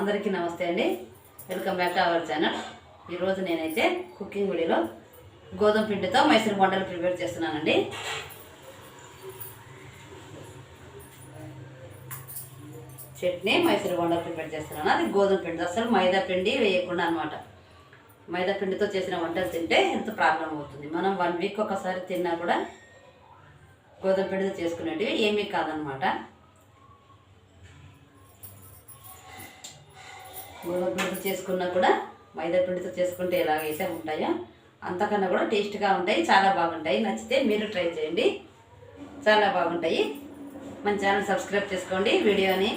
అందరికీ నమస్తే అండి. Welcome back to our channel. ఈరోజు నేనైతే కుకింగ్ వీడియోలో గోధుమ పిండితో మైసూర్ బొండలు ప్రిపేర్ చేస్తున్నానండి. చట్నీ మైసూర్ బొండలు ప్రిపేర్ చేస్తున్నాను. అది గోధుమ పిండి. అసలు మైదా పిండి వేయకుండా అనమాట మైదా పిండితో చేసిన వంటలు తింటే ఎంత ప్రాబ్లం అవుతుంది. మనం వన్ వీక్ ఒకసారి తిన్నా కూడా గోధుమ పిండితో చేసుకునేటివి ఏమీ కాదనమాట గోధుమపిండితో చేసుకున్నా కూడా మైదా పిండితో చేసుకుంటే ఎలాగైతే ఉంటాయో అంతకన్నా కూడా టేస్ట్గా ఉంటాయి చాలా బాగుంటాయి. నచ్చితే మీరు ట్రై చేయండి. చాలా బాగుంటాయి. మన ఛానల్ సబ్స్క్రైబ్ చేసుకోండి. వీడియోని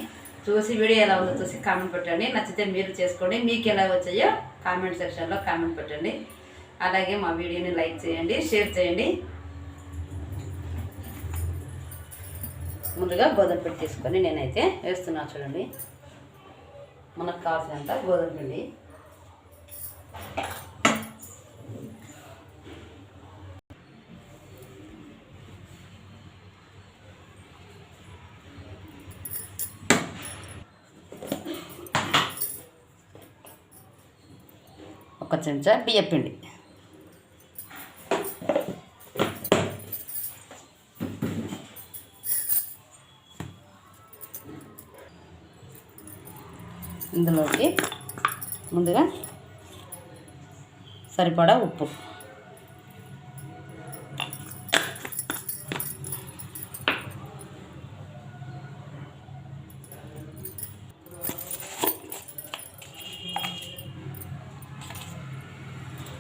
చూసి వీడియో ఎలా ఉందో చూసి కామెంట్ పెట్టండి. నచ్చితే మీరు చేసుకోండి. మీకు ఎలా వచ్చాయో కామెంట్ సెక్షన్లో కామెంట్ పెట్టండి. అలాగే మా వీడియోని లైక్ చేయండి షేర్ చేయండి. ముందుగా గోధుమ పెట్టి తీసుకొని నేనైతే వేస్తున్నా చూడండి. మనకు కావాల్సినంత గోధుమ పిండి. ఒక చెంచా బియ్యపిండి. ఇందులోకి ముందుగా సరిపడా ఉప్పు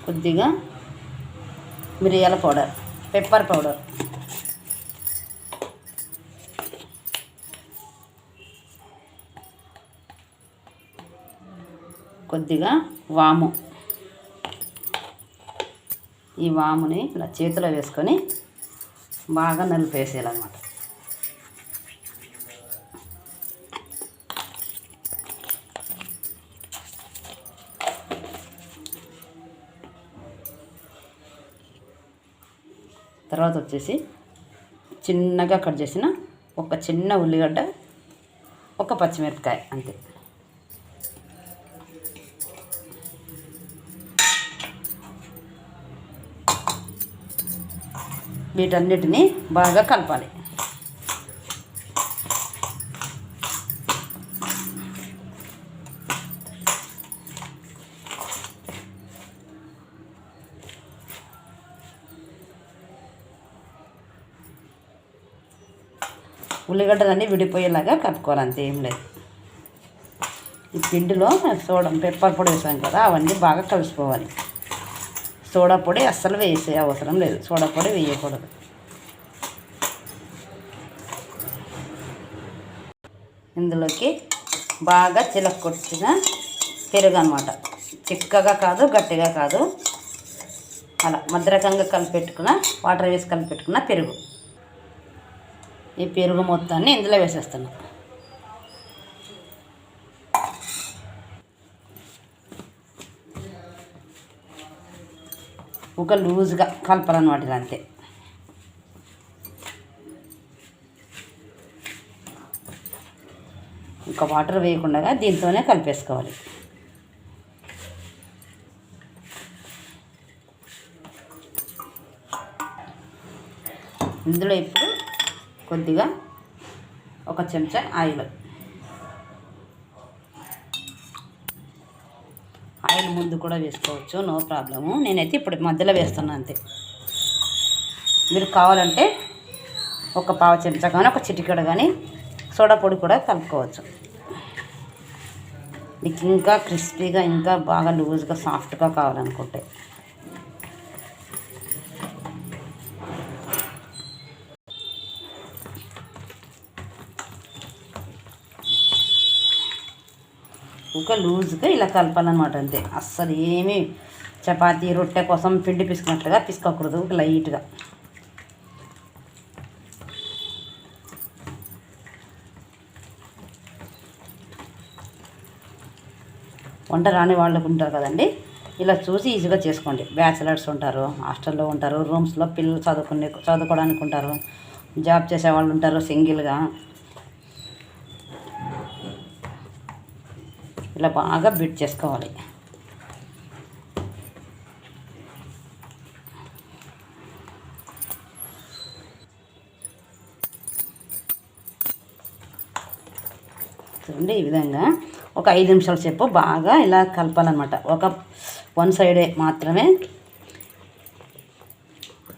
కొద్దిగా మిరియాల పౌడర్ పెప్పర్ పౌడర్ కొద్దిగా వాము. ఈ వాముని ఇలా చేతిలో వేసుకొని బాగా నలిపేసేయాలన్నమాట. తర్వాత వచ్చేసి చిన్నగా కట్ చేసిన ఒక చిన్న ఉల్లిగడ్డ ఒక పచ్చిమిరపకాయ అంతే. వీటన్నిటిని బాగా కలపాలి. ఉల్లిగడ్డలన్నీ విడిపోయేలాగా కలుపుకోవాలి అంతే ఏం లేదు. ఈ పిండిలో సోడా పెప్పర్ పొడి వేసాం కదా అవన్నీ బాగా కలిసిపోవాలి. సోడా పొడి అస్సలు వేసే అవసరం లేదు. సోడా పొడి వేయకూడదు. ఇందులోకి బాగా చిలక్కొచ్చిన పెరుగు అనమాట చిక్కగా కాదు గట్టిగా కాదు. అలా మధ్యరకంగా కలిపెట్టుకున్న వాటర్ వేసి కలిపెట్టుకున్న పెరుగు. ఈ పెరుగు మొత్తాన్ని ఇందులో వేసేస్తున్నాను ఒక లూజ్గా కలపాలన్నమాట ఇది అంతే. ఇంకా వాటర్ వేయకుండా దీంతోనే కలిపేసుకోవాలి. ఇందులో ఇప్పుడు కొద్దిగా ఒక చెంచా ఆయిల్. ముందు కూడా వేసుకోవచ్చు. No problem. నేనైతే ఇప్పుడు మధ్యలో వేస్తున్నాను అంతే. మీరు కావాలంటే ఒక పావు చెంచా కానీ ఒక చిటికెడ కానీ సోడా పొడి కూడా కలుపుకోవచ్చు. మీకు ఇంకా క్రిస్పీగా ఇంకా బాగా లూజ్గా సాఫ్ట్గా కావాలనుకుంటే. ఇంకా లూజ్గా ఇలా కలపాలన్నమాట అంతే. అస్సలు ఏమీ చపాతీ రొట్టె కోసం పిండి పిసుకున్నట్లుగా పిసుకోకూడదు లైట్గా. వంట రాని వాళ్ళకు ఉంటారు కదండి. ఇలా చూసి ఈజీగా చేసుకోండి. బ్యాచిలర్స్ ఉంటారు హాస్టల్లో ఉంటారు రూమ్స్లో పిల్లలు చదువుకునే చదువుకోవడానికి ఉంటారు జాబ్ చేసే వాళ్ళు ఉంటారు సింగిల్గా. ఇలా బాగా బీట్ చేసుకోవాలి. చూడండి ఈ విధంగా ఒక ఐదు నిమిషాల సేపు బాగా ఇలా కలపాలన్నమాట. ఒక వన్ సైడే మాత్రమే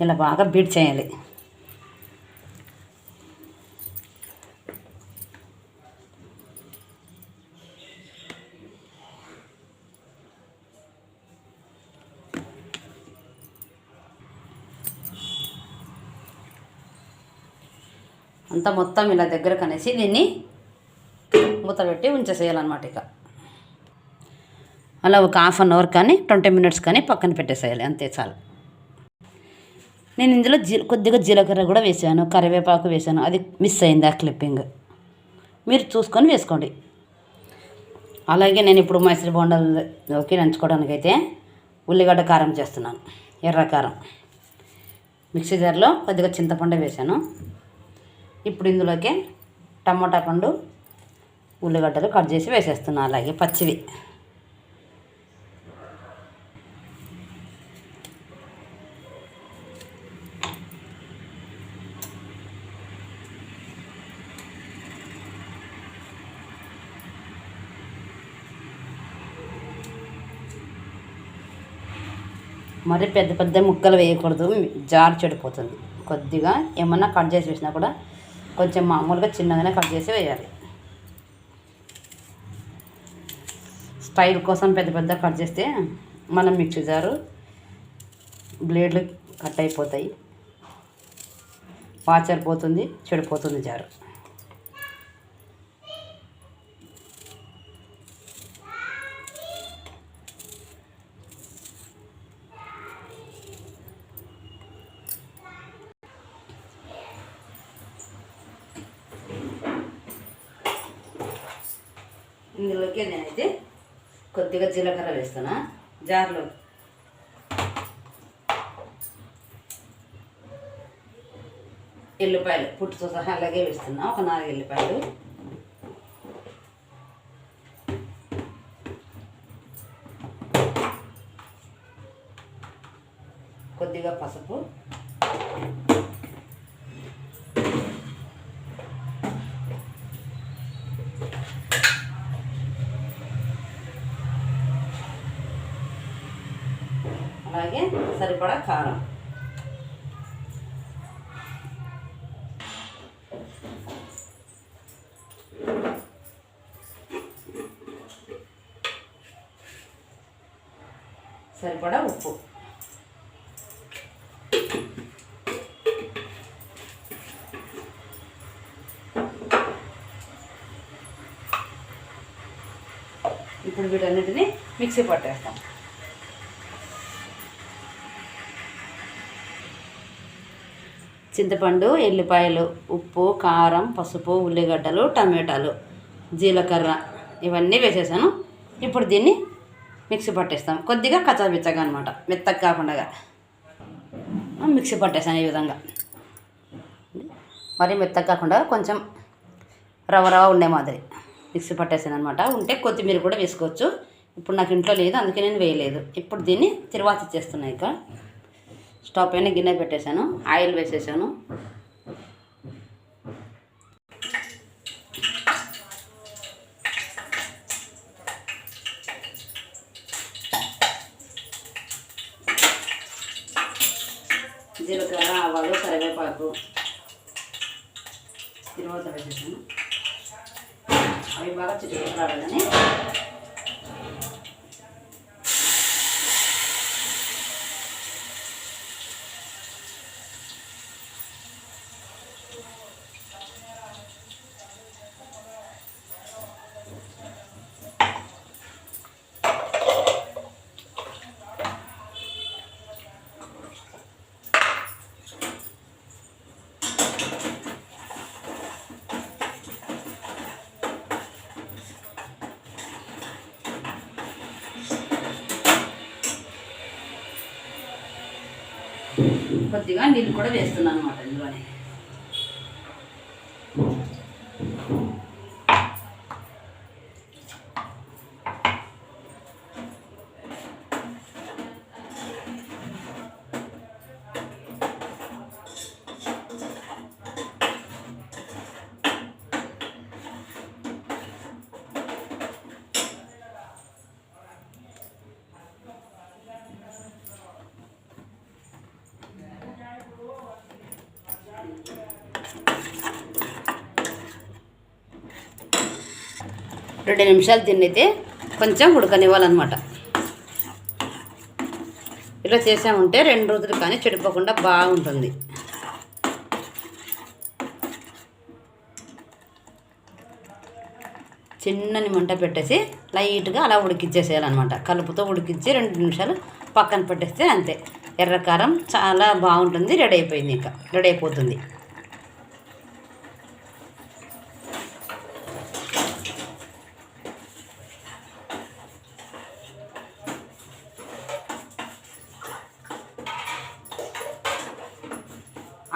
ఇలా బాగా బీట్ చేయాలి. అంతా మొత్తం ఇలా దగ్గర కనేసి దీన్ని మూత పెట్టి ఉంచేసేయాలన్నమాట ఇక. అలా ఒక హాఫ్ అన్ అవర్ కానీ ట్వంటీ మినిట్స్ కానీ పక్కన పెట్టేసేయాలి అంతే చాలు. నేను ఇందులో జీ కొద్దిగా జీలకర్ర కూడా వేసాను కరివేపాకు వేసాను అది మిస్ అయింది ఆ క్లిప్పింగ్ మీరు చూసుకొని వేసుకోండి. అలాగే నేను ఇప్పుడు మైసూర్ బొండల్లోకి నంచుకోవడానికి అయితే ఉల్లిగడ్డ కారం చేస్తున్నాను ఎర్ర కారం. మిక్సీ జార్లో కొద్దిగా చింతపండు వేసాను. ఇప్పుడు ఇందులోకి టమోటా పండు ఉల్లిగడ్డలు కట్ చేసి వేసేస్తున్నాను అలాగే పచ్చివి. మరి పెద్ద పెద్ద ముక్కలు వేయకూడదు జారు చెడిపోతుంది. కొద్దిగా ఏమన్నా కట్ చేసి వేసినా కూడా కొంచెం మామూలుగా చిన్నగానే కట్ చేసి వేయాలి. స్టైల్ కోసం పెద్ద పెద్ద కట్ చేస్తే మనం మిక్సీ జారు బ్లేడ్లు కట్ అయిపోతాయి. పాచరిపోతుంది చెడిపోతుంది జారు. ఇందులోకి నేనైతే కొద్దిగా జీలకర్ర వేస్తున్నా. జార్లో. ఎల్లిపాయలు పుట్టుతో సహా అలాగే వేస్తున్నా. ఒక నాలుగు ఎల్లిపాయలు. కొద్దిగా పసుపు అలాగే సరిపడా కారం. సరిపడా ఉప్పు. ఇప్పుడు వీటన్నిటిని మిక్సీ పట్టేస్తాం. చింతపండు ఎల్లిపాయలు ఉప్పు కారం పసుపు ఉల్లిగడ్డలు టమాటాలు జీలకర్ర ఇవన్నీ వేసేసాను. ఇప్పుడు దీన్ని మిక్సీ పట్టేస్తాం. కొద్దిగా కచ్చాపిచ్చగా అనమాట మెత్తగా కాకుండా. మిక్సీ పట్టేసాను ఈ విధంగా. మరి మెత్తగా కాకుండా కొంచెం రవ రవ ఉండే మాదిరి మిక్సీ పట్టేసాను అనమాట ఉంటే కొత్తిమీర కూడా వేసుకోవచ్చు. ఇప్పుడు నాకు ఇంట్లో లేదు అందుకే నేను వేయలేదు. ఇప్పుడు దీన్ని తిరువాత ఇచ్చేస్తున్నాయి ఇక. స్టవ్ పైన గిన్నె పెట్టేశాను ఆయిల్ వేసేసాను. జీలకర్ర ఆవాలు కరివేపాకు తిరువాత వేసేసాను. అవి బాగా చిట్టుకురావాలని కొద్దిగా నీళ్ళు కూడా వేస్తున్నాను రెండు నిమిషాలు తిన్నైతే కొంచెం ఉడకనివ్వాలన్నమాట. ఇలా చేసామంటే రెండు రోజులు కానీ చెడిపోకుండా బాగుంటుంది. చిన్నని మంట పెట్టేసి లైట్గా అలా ఉడికిచ్చేసేయాలన్నమాట. కలుపుతో ఉడికించి రెండు నిమిషాలు పక్కన పెట్టేస్తే అంతే. ఎర్రకారం చాలా బాగుంటుంది రెడీ అయిపోయింది ఇంకా. రెడీ అయిపోతుంది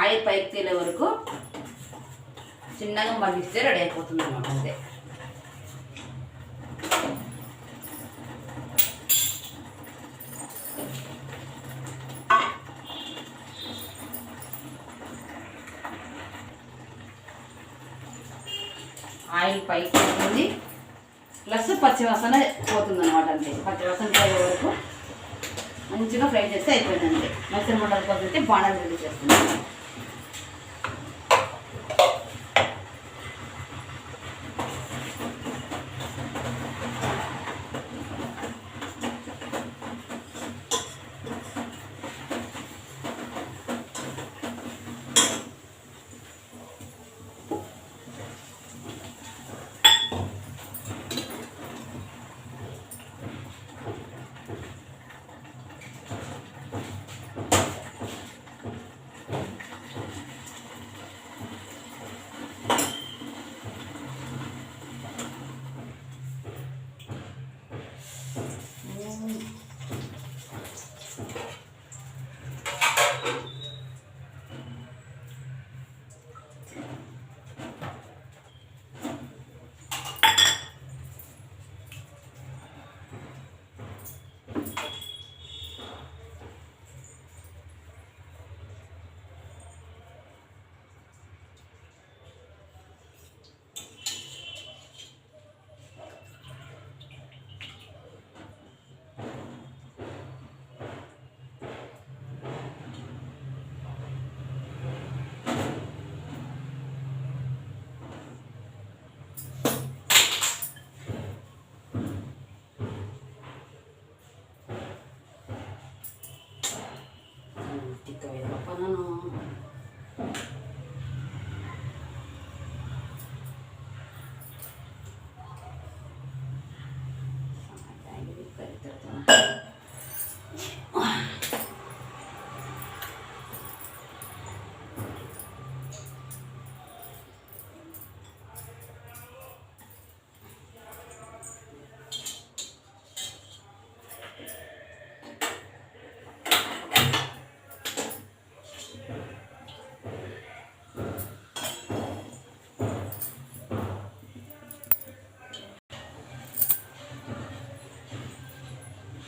ఆయిల్ పైకి తేలే వరకు చిన్నగా మగ్గిస్తే రెడీ అయిపోతుంది అన్నమాట అంతే ఆయిల్ పైకి పోతుంది ప్లస్ పచ్చివాసన పోతుంది అనమాట అంతే పచ్చివాసన పోయే వరకు మంచిగా ఫ్రై చేస్తే అయిపోయిందండి. అంతే మసాలా మండలి పోతుంటే బాణాలు రెడీ చేస్తున్నాను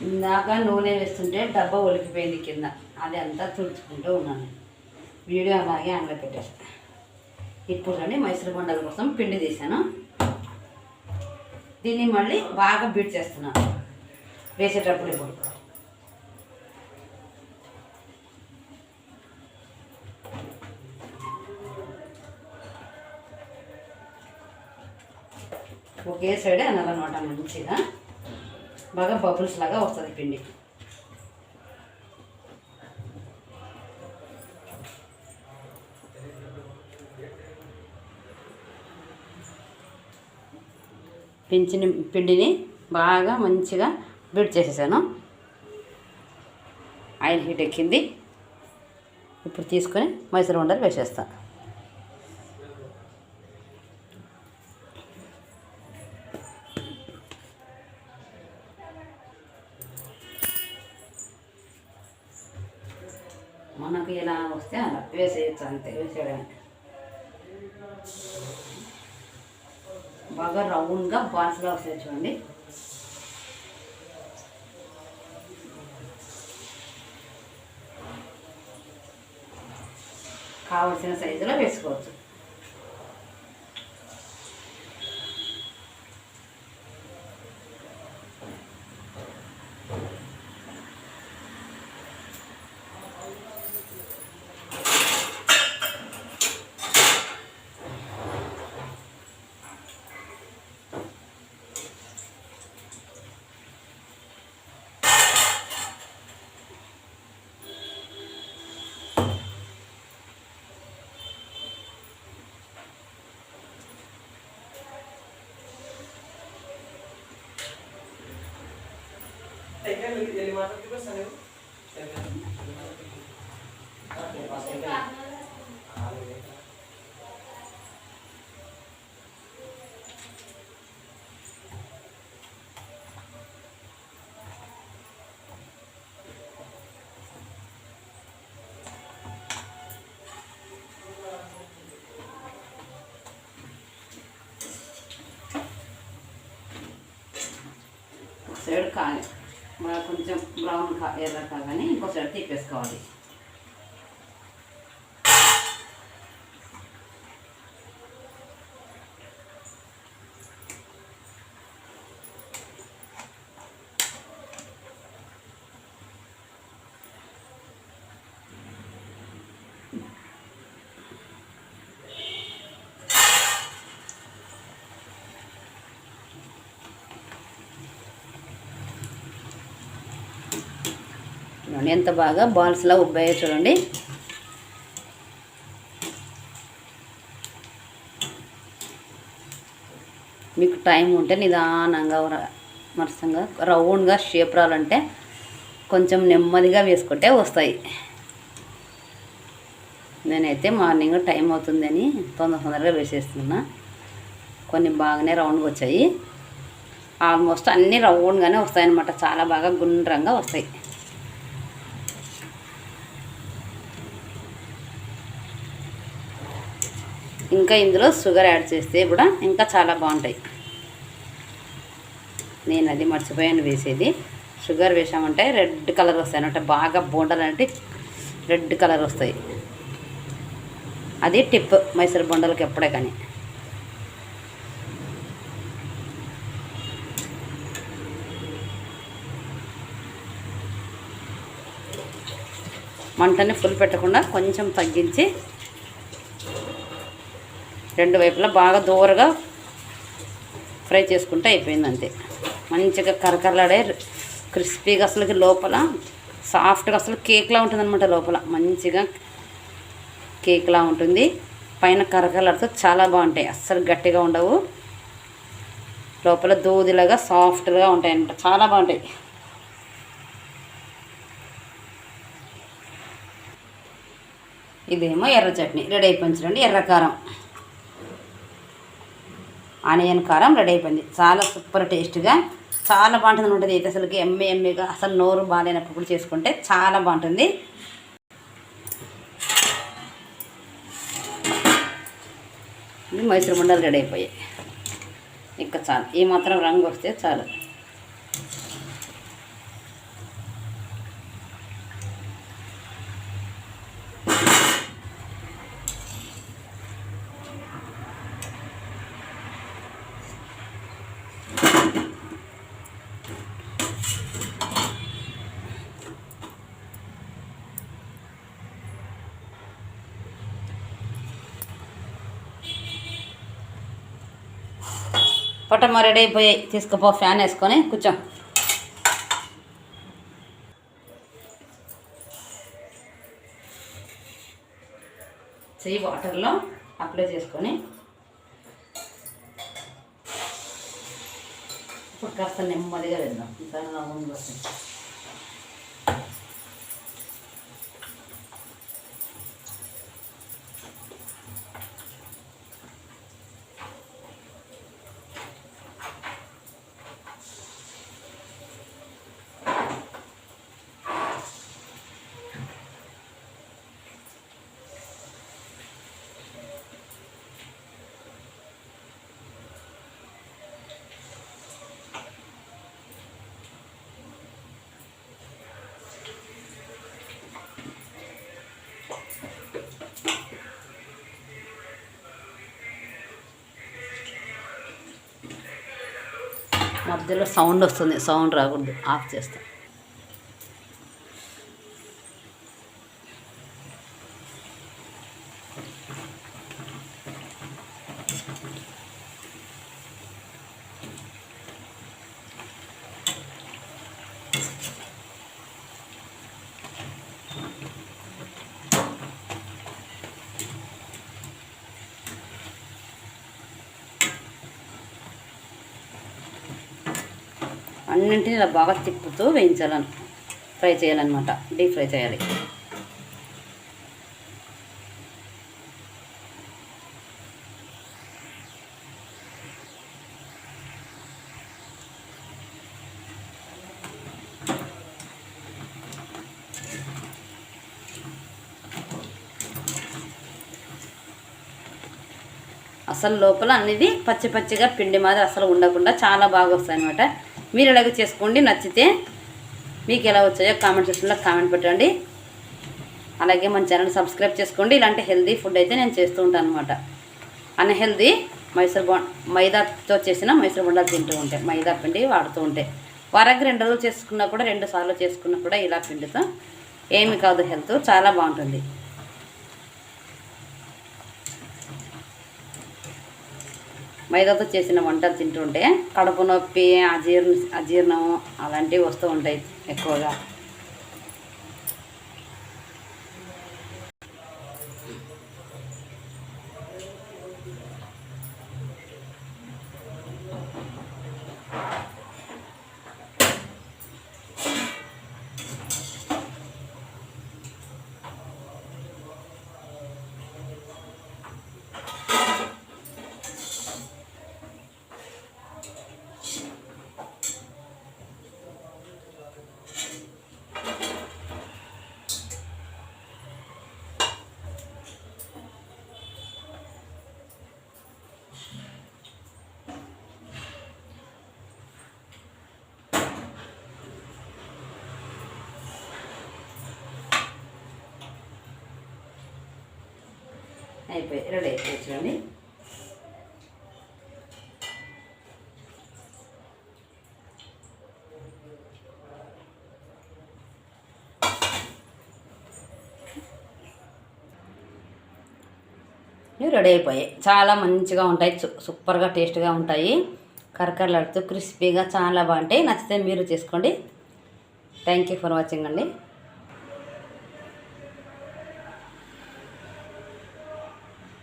ఇందాక నూనె వేస్తుంటే డబ్బా ఒలికిపోయింది కింద. అది అంతా తుడుచుకుంటూ ఉన్నాను. వీడియో అలాగే ఆన్లో పెట్టేస్తాను ఇప్పుడు రండి మైసూరు బొండాల కోసం పిండి తీసాను దీన్ని మళ్ళీ బాగా బీట్ చేస్తున్నాను వేసేటప్పుడు ఇప్పుడు. ఒకే సైడే అనాలన్నమాట మంచిగా. బాగా బబుల్స్ లాగా వస్తుంది పిండి. పెంచిన పిండిని బాగా మంచిగా బీట్ చేసేసాను. ఆయిల్ హీట్ ఎక్కింది. ఇప్పుడు తీసుకొని మైసూర్ ఉండలు వేసేస్తాను చేయడానికి బాగా రౌండ్గా బాల్స్గా వస్తాయి చూడండి ఒక సైడ్ కాలి బాగా కొంచెం బ్రౌన్ కా ఎర్ర కాగానే ఇంకోసారి సైడ్ తిప్పేసుకోవాలి ఎంత బాగా బాల్స్లా ఉబ్బాయో చూడండి. మీకు టైం ఉంటే నిదానంగా మరసంగా రౌండ్గా షేప్ రావాలంటే కొంచెం నెమ్మదిగా వేసుకుంటే వస్తాయి. నేనైతే మార్నింగ్ టైం అవుతుందని తొందర తొందరగా వేసేస్తున్నా. కొన్ని బాగానే రౌండ్గా వచ్చాయి. ఆల్మోస్ట్ అన్నీ రౌండ్గానే వస్తాయన్నమాట. చాలా బాగా గుండ్రంగా వస్తాయి. ఇంకా ఇందులో షుగర్ యాడ్ చేస్తే కూడా ఇంకా చాలా బాగుంటాయి. నేను అది మర్చిపోయాను వేసేది. షుగర్ వేసామంటే రెడ్ కలర్ వస్తాయి అనమాట బాగా బోండాలు అంటే రెడ్ కలర్ వస్తాయి. అది టిప్ మైసూర్ బొండలకి ఎప్పుడే కానీ. మంటని ఫుల్ పెట్టకుండా కొంచెం తగ్గించి రెండు వైపులా బాగా దూరగా ఫ్రై చేసుకుంటే అయిపోయింది అంతే. మంచిగా కరకరలాడే క్రిస్పీగా అసలుకి లోపల సాఫ్ట్గా అసలు కేక్లా ఉంటుందన్నమాట లోపల. మంచిగా కేక్లా ఉంటుంది. పైన కరకరలాడుతూ చాలా బాగుంటాయి. అస్సలు గట్టిగా ఉండవు. లోపల దూదిలాగా సాఫ్ట్గా ఉంటాయనమాట చాలా బాగుంటాయి. ఇదేమో ఎర్ర చట్నీ. రెడీ అయిపోయింది చూడండి. ఎర్ర కారం. ఆనియన్ కారం రెడీ అయిపోయింది. చాలా సూపర్ టేస్ట్గా చాలా బాగుంటుంది ఉంటుంది. అయితే అసలుకి ఎమ్మె ఎమ్మెగా అసలు నోరు బాగాలేనప్పుడు కూడా చేసుకుంటే చాలా బాగుంటుంది. మైసూర్ మండలు రెడీ అయిపోయాయి. ఇంకా చాలు. ఈ మాత్రం రంగు వస్తే చాలు. పొట్టమ్మ రెడీ అయిపోయాయి తీసుకుపో ఫ్యాన్ వేసుకొని కూర్చో. చెయ్యి వాటర్లో అప్లై చేసుకొని ఇప్పుడు కాస్త నెమ్మదిగా వెళ్దాం ఇంకా ముందు వస్తుంది. మధ్యలో సౌండ్ వస్తుంది సౌండ్ రాకూడదు ఆఫ్ చేస్తాను ఇలా బాగా తిప్పుతూ వేయించాలని. ఫ్రై చేయాలన్నమాట. డీప్ ఫ్రై చేయాలి. అసలు లోపల అనేది పచ్చి పచ్చిగా పిండి మాదిరి అసలు ఉండకుండా చాలా బాగా వస్తాయి అనమాట మీరు ఇలాగ చేసుకోండి. నచ్చితే మీకు ఎలా వచ్చాయో కామెంట్ సెక్షన్లో కామెంట్ పెట్టండి. అలాగే మన ఛానల్ సబ్స్క్రైబ్ చేసుకోండి. ఇలాంటి హెల్దీ ఫుడ్ అయితే నేను చేస్తూ ఉంటాను అనమాట అన్హెల్దీ మైసూర్ బొండ మైదాతో చేసిన మైసూర్ బొండాలు తింటూ ఉంటాయి మైదా పిండి వాడుతూ ఉంటాయి వారానికి రెండు రోజులు చేసుకున్నా కూడా రెండు సార్లు చేసుకున్నా కూడా ఇలా పిండితో ఏమి కాదు హెల్త్ చాలా బాగుంటుంది. మైదాతో చేసిన వంటలు తింటుంటే కడుపు నొప్పి అజీర్ణ అజీర్ణం అలాంటివి వస్తూ ఉంటాయి ఎక్కువగా. అయిపోయి రెడీ అయిపోయి చూడండి. రెడీ అయిపోయాయి. చాలా మంచిగా ఉంటాయి సూపర్గా టేస్ట్గా ఉంటాయి. కరకరలాడుతూ క్రిస్పీగా చాలా బాగుంటాయి. నచ్చితే మీరు చేసుకోండి. థ్యాంక్ యూ ఫర్ వాచింగ్ అండి.